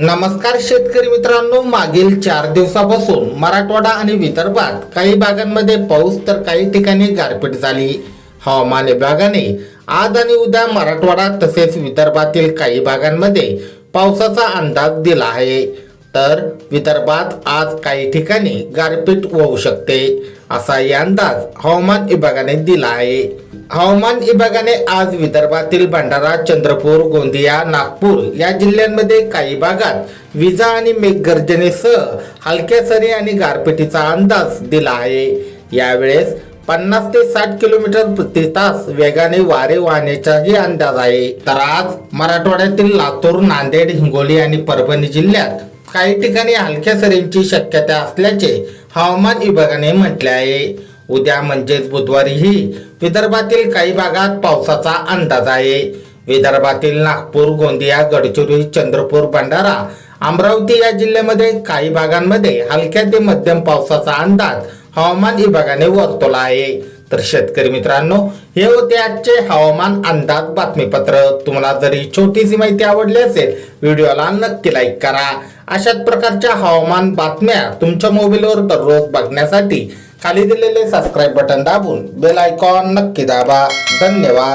नमस्कार शेतकरी मित्रांनो मागील चार दिवसापासून मराठवाडा आणि विदर्भात काही भागांमध्ये पाऊस तर काही ठिकाणी गारपीट झाली. हवामान विभागाने आज आणि उद्या मराठवाडा तसेच विदर्भातील काही भागांमध्ये पावसाचा अंदाज दिला आहे. तर विदर्भात आज काही ठिकाणी गारपीट होऊ शकते असाही अंदाज हवामान विभागाने दिला आहे. हवामान विभागाने आज विदर्भातील भंडारा चंद्रपूर गोंदिया नागपूर या जिल्ह्यांमध्ये काही भागात विजा आणि मेघगर्जनेसह हलक्या सरी आणि गारपिटीचा अंदाज दिला आहे. यावेळेस पन्नास ते साठ किलोमीटर प्रति तास वेगाने वारे वाहण्याचाही अंदाज आहे. तर आज मराठवाड्यातील लातूर नांदेड हिंगोली आणि परभणी जिल्ह्यात काही ठिकाणी हलक्या सरींची शक्यता असल्याचे हवामान विभागाने म्हटले आहे. उद्या म्हणजेच बुधवारीही विदर्भातील काही भागात पावसाचा अंदाज आहे. विदर्भातील नागपूर गोंदिया गडचिरोली चंद्रपूर भंडारा अमरावती या जिल्ह्यामध्ये काही भागांमध्ये हलक्या ते मध्यम पावसाचा अंदाज हवामान विभागाने वर्तवला आहे. तर शेतकरी मित्रांनो हे होते आजचे हवामान अंदाज बातमीपत्र. तुम्हाला जरी छोटीशी माहिती आवडली असेल व्हिडिओला नक्की लाईक करा. अशाच प्रकारच्या हवामान बातम्या तुमच्या मोबाईलवर दररोज बघण्यासाठी खाली दिलेले सबस्क्राईब बटन दाबून बेल आयकॉन नक्की दाबा. धन्यवाद.